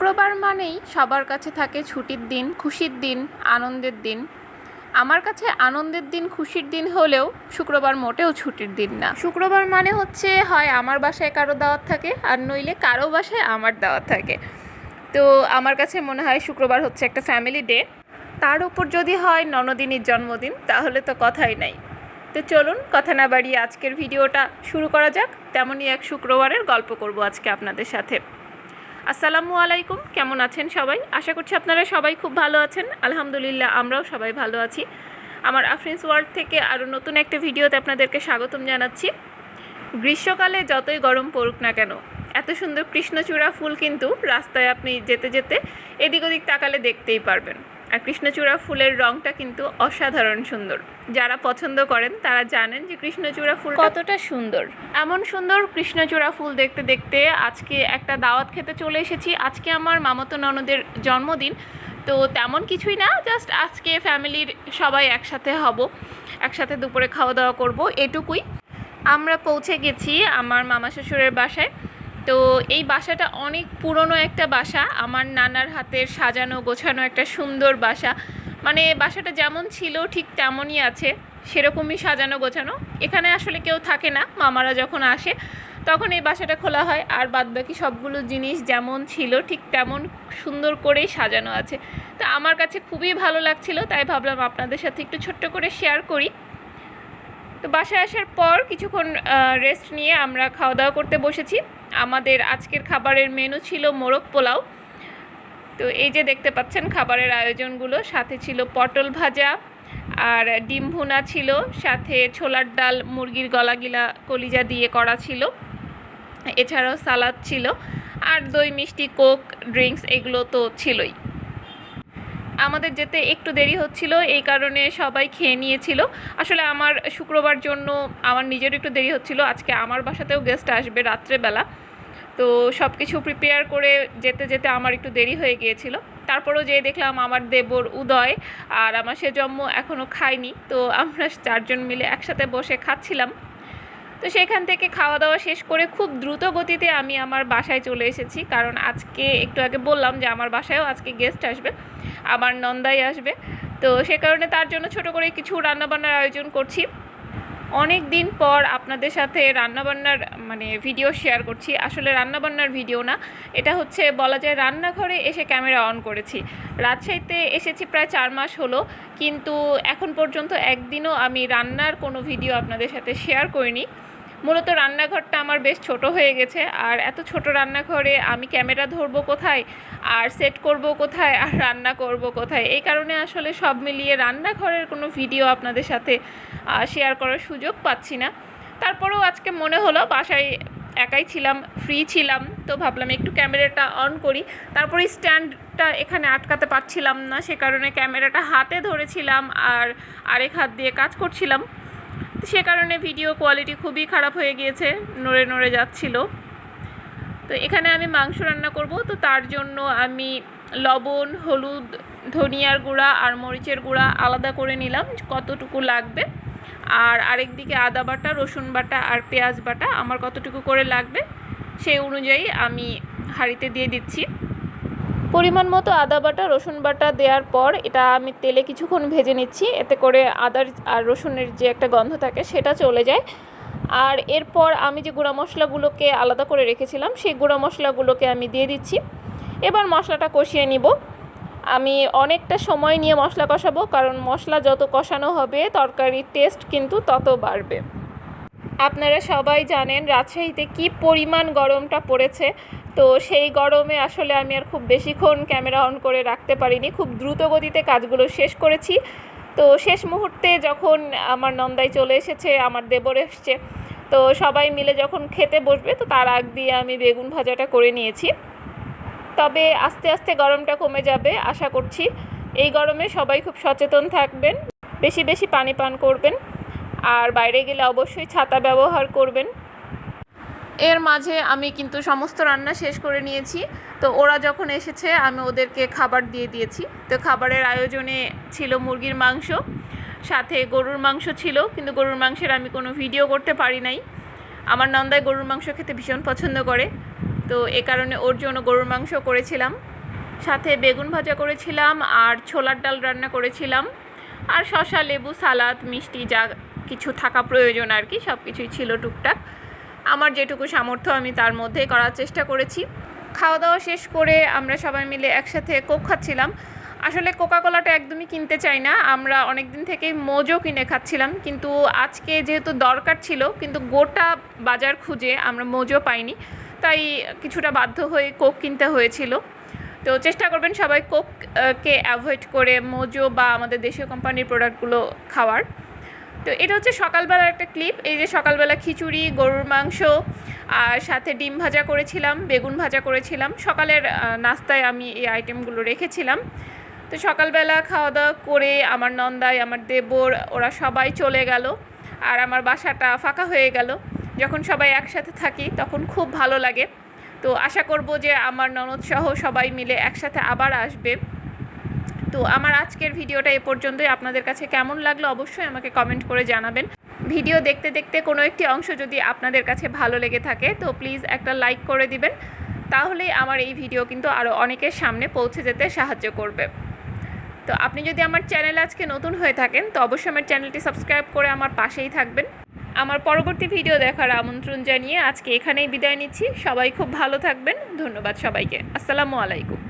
শুক্রবার মানেই সবার কাছে থাকে ছুটির দিন, খুশির দিন, আনন্দের দিন। আমার কাছে আনন্দের দিন, খুশির দিন হলেও শুক্রবার মোটেও ছুটির দিন না। শুক্রবার মানে হচ্ছে, হয় আমার বাসায় কারও দাওয়াত থাকে আর নইলে কারও বাসায় আমার দাওয়াত থাকে। তো আমার কাছে মনে হয় শুক্রবার হচ্ছে একটা ফ্যামিলি ডে তার উপর যদি হয় ননদিনীর জন্মদিন, তাহলে তো কথাই নাই। তো চলুন, কথা না বাড়িয়ে আজকের ভিডিওটা শুরু করা যাক। তেমনই এক শুক্রবারের গল্প করব আজকে আপনাদের সাথে। আসসালামু আলাইকুম, কেমন আছেন সবাই? আশা করছি আপনারা সবাই খুব ভালো আছেন। আলহামদুলিল্লাহ, আমরাও সবাই ভালো আছি। আমার আফ্রিন্স ওয়ার্ল্ড থেকে আরও নতুন একটা ভিডিওতে আপনাদেরকে স্বাগতম জানাচ্ছি। গ্রীষ্মকালে যতই গরম পড়ুক না কেন, এত সুন্দর কৃষ্ণচূড়া ফুল কিন্তু রাস্তায় আপনি যেতে যেতে এদিক ওদিক তাকালে দেখতেই পারবেন। আর কৃষ্ণচূড়া ফুলের রংটা কিন্তু অসাধারণ সুন্দর। যারা পছন্দ করেন, তারা জানেন যে কৃষ্ণচূড়া ফুল কতটা সুন্দর। এমন সুন্দর কৃষ্ণচূড়া ফুল দেখতে দেখতে আজকে একটা দাওয়াত খেতে চলে এসেছি। আজকে আমার মামাতো ননদের জন্মদিন, তো তেমন কিছুই না, জাস্ট আজকে ফ্যামিলির সবাই একসাথে হব, একসাথে দুপুরে খাওয়া দাওয়া করব, এটুকুই। আমরা পৌঁছে গেছি আমার মামা শ্বশুরের বাসায়। তো এই বাসাটা অনেক পুরনো একটা বাসা। আমার নানার হাতের সাজানো গোছানো একটা সুন্দর বাসা। মানে বাসাটা যেমন ছিল, ঠিক তেমনই আছে। সেরকমই সাজানো গোছানো। এখানে আসলে কেউ থাকে না, মামারা যখন আসে, তখন এই বাসাটা খোলা হয়। আর বাদবাকি সবগুলো জিনিস যেমন ছিল, ঠিক তেমন সুন্দর করেই সাজানো আছে। তো আমার কাছে খুবই ভালো লাগছিল, তাই ভাবলাম আপনাদের সাথে একটু ছোট্ট করে শেয়ার করি। তো বাসায় আসার পর কিছুক্ষণ রেস্ট নিয়ে আমরা খাওয়া দাওয়া করতে বসেছি। আমাদের আজকের খাবারের মেনু ছিল মোরগ পোলাও। তো এই যে দেখতে পাচ্ছেন খাবারের আয়োজনগুলো, সাথে ছিল পটল ভাজা আর ডিম ভুনা ছিল, সাথে ছোলার ডাল, মুরগির গলাগিলা, কলিজা দিয়ে করা ছিল। এছাড়াও সালাদ ছিল আর দই, মিষ্টি, কোক ড্রিঙ্কস এগুলো তো ছিলই। আমাদের যেতে একটু দেরি হচ্ছিল, এই কারণে সবাই খেয়ে নিয়েছিল। আসলে আমার শুক্রবার জন্য আমার নিজের একটু দেরি হচ্ছিল। আজকে আমার বাসাতেও গেস্ট আসবে রাত্রেবেলা। তো সব কিছু প্রিপেয়ার করে যেতে যেতে আমার একটু দেরি হয়ে গিয়েছিল। তারপরেও যেয়ে দেখলাম আমার দেবর উদয় আর আমার সে জন্ম এখনও খায়নি। তো আমরা চারজন মিলে একসাথে বসে খাচ্ছিলাম। তো সেখান থেকে খাওয়া দাওয়া শেষ করে খুব দ্রুত গতিতে আমি আমার বাসায় চলে এসেছি। কারণ আজকে একটু আগে বললাম যে আমার বাসায়ও আজকে গেস্ট আসবে। আমার নন্দাই আসবে। তো সে কারণে তার জন্য ছোট করে কিছু রান্নাবান্নার আয়োজন করছি। অনেক দিন পর আপনাদের সাথে রান্নাবান্নার মানে ভিডিও শেয়ার করছি। আসলে রান্নাবান্নার ভিডিও না, এটা হচ্ছে বলা যায় রান্নাঘরে এসে ক্যামেরা অন করেছি। রাজশাহীতে এসেছি প্রায় চার মাস হলো। কিন্তু এখন পর্যন্ত একদিনও আমি রান্নার কোনো ভিডিও আপনাদের সাথে শেয়ার করিনি। মূলত রান্নাঘরটা আমার বেশ ছোট হয়ে গেছে। আর এত ছোট রান্নাঘরে আমি ক্যামেরা ধরবো কোথায়? আর সেট করব কোথায়? আর রান্না করব কোথায়? এই কারণে আসলে সব মিলিয়ে রান্নাঘরের কোনো ভিডিও আপনাদের সাথে শেয়ার করার সুযোগ পাচ্ছি না। তারপরেও আজকে মনে হলো, বাসায় একাই ছিলাম ফ্রি ছিলাম, তো ভাবলাম একটু ক্যামেরাটা অন করি। তারপরে স্ট্যান্ডটা এখানে আটকাতে পারছিলাম না, সে কারণে ক্যামেরাটা হাতে ধরেছিলাম, আর আরেক হাত দিয়ে কাজ করছিলাম। সে কারণে ভিডিও কোয়ালিটি খুবই খারাপ হয়ে গিয়েছে, নড়ে নড়ে যাচ্ছিল। তো এখানে আমি মাংস রান্না করব, তো তার জন্য আমি লবণ, হলুদ, ধনিয়ার গুঁড়া আর মরিচের গুঁড়া আলাদা করে নিলাম, কতটুকু লাগবে। আর আরেক দিকে আদা বাটা, রসুন বাটা আর পেঁয়াজ বাটা আমার কতটুকু করে লাগবে, সেই অনুযায়ী আমি হাঁড়িতে দিয়ে দিচ্ছি। পরিমাণ মতো আদা বাটা, রসুন বাটা দেওয়ার পর এটা আমি তেলে কিছুক্ষণ ভেজে নিচ্ছি। এতে করে আদার আর রসুনের যে একটা গন্ধ থাকে সেটা চলে যায়। আর এরপর আমি যে গুঁড়া মশলাগুলোকে আলাদা করে রেখেছিলাম, সেই গুঁড়া মশলাগুলোকে আমি দিয়ে দিচ্ছি। এবার মশলাটা কষিয়ে নিব। আমি অনেকটা সময় নিয়ে মশলা কষাবো, কারণ মশলা যত কষানো হবে, তরকারির টেস্ট কিন্তু তত বাড়বে। আপনারা সবাই জানেন রাজশাহীতে কি পরিমাণ গরমটা পড়েছে। তো সেই গরমে আসলে আমি আর খুব বেশিক্ষণ ক্যামেরা অন করে রাখতে পারিনি। খুব দ্রুত গতিতে কাজগুলো শেষ করেছি। তো শেষ মুহূর্তে যখন আমার নন্দাই চলে এসেছে, আমার দেবর এসছে, তো সবাই মিলে যখন খেতে বসবে, তো তার আগ দিয়ে আমি বেগুন ভাজাটা করে নিয়েছি। তবে আস্তে আস্তে গরমটা কমে যাবে, আশা করছি। এই গরমে সবাই খুব সচেতন থাকবেন, বেশি বেশি পানি পান করবেন, আর বাইরে গেলে অবশ্যই ছাতা ব্যবহার করবেন। এর মাঝে আমি কিন্তু সমস্ত রান্না শেষ করে নিয়েছি। তো ওরা যখন এসেছে, আমি ওদেরকে খাবার দিয়ে দিয়েছি। তো খাবারের আয়োজনে ছিল মুরগির মাংস, সাথে গরুর মাংস ছিল, কিন্তু গরুর মাংসের আমি কোনো ভিডিও করতে পারি নাই। আমার নন্দায় গরুর মাংস খেতে ভীষণ পছন্দ করে। তো এ কারণে ওর জন্য গরুর মাংস করেছিলাম। সাথে বেগুন ভাজা করেছিলাম আর ছোলার ডাল রান্না করেছিলাম। আর শসা লেবু, সালাদ, মিষ্টি যা কিছু থাকা প্রয়োজন আর কি সব কিছুই ছিল টুকটাক। আমার যেটুকু সামর্থ্য, আমি তার মধ্যেই করার চেষ্টা করেছি। খাওয়া দাওয়া শেষ করে আমরা সবাই মিলে একসাথে কোক খাচ্ছিলাম। আসলে কোকা কোলাটা একদমই কিনতে চাই না। আমরা অনেক দিন থেকেই মোজো কিনে খাচ্ছিলাম। কিন্তু আজকে যেহেতু দরকার ছিল, কিন্তু গোটা বাজার খুঁজে আমরা মোজো পাইনি। তাই কিছুটা বাধ্য হয়ে কোক কিনতে হয়েছিল। তো চেষ্টা করবেন সবাই কোককে অ্যাভয়েড করে মোজো বা আমাদের দেশীয় কোম্পানির প্রোডাক্টগুলো খাওয়ার। তো এটা হচ্ছে সকালবেলার একটা ক্লিপ এই যে সকালবেলা খিচুড়ি, গরুর মাংস, আর সাথে ডিম ভাজা করেছিলাম, বেগুন ভাজা করেছিলাম। সকালের নাস্তায় আমি এই আইটেমগুলো রেখেছিলাম। তো সকালবেলা খাওয়া দাওয়া করে আমার নন্দাই, আমার দেবর, ওরা সবাই চলে গেল, আর আমার বাসাটা ফাঁকা হয়ে গেল। যখন সবাই একসাথে থাকি, তখন খুব ভালো লাগে। তো আশা করব যে আমার ননদ সহ সবাই মিলে একসাথে আবার আসবে। তো আমার আজকের ভিডিওটা এ পর্যন্তই। আপনাদের কাছে কেমন লাগল অবশ্যই আমাকে কমেন্ট করে জানাবেন। ভিডিও দেখতে দেখতে কোনো একটি অংশ যদি আপনাদের কাছে ভালো লেগে থাকে, তো প্লিজ একটা লাইক করে দিবেন। তাহলেই আমার এই ভিডিও কিন্তু আরও অনেকের সামনে পৌঁছে যেতে সাহায্য করবে। তো আপনি যদি আমার চ্যানেল আজকে নতুন হয়ে থাকেন, তো অবশ্যই আমার চ্যানেলটি সাবস্ক্রাইব করে আমার পাশেই থাকবেন। আমার পরবর্তী ভিডিও দেখার আমন্ত্রণ জানিয়ে আজকে এখানেই বিদায় নিচ্ছি। সবাই খুব ভালো থাকবেন। ধন্যবাদ সবাইকে। আসসালামু আলাইকুম।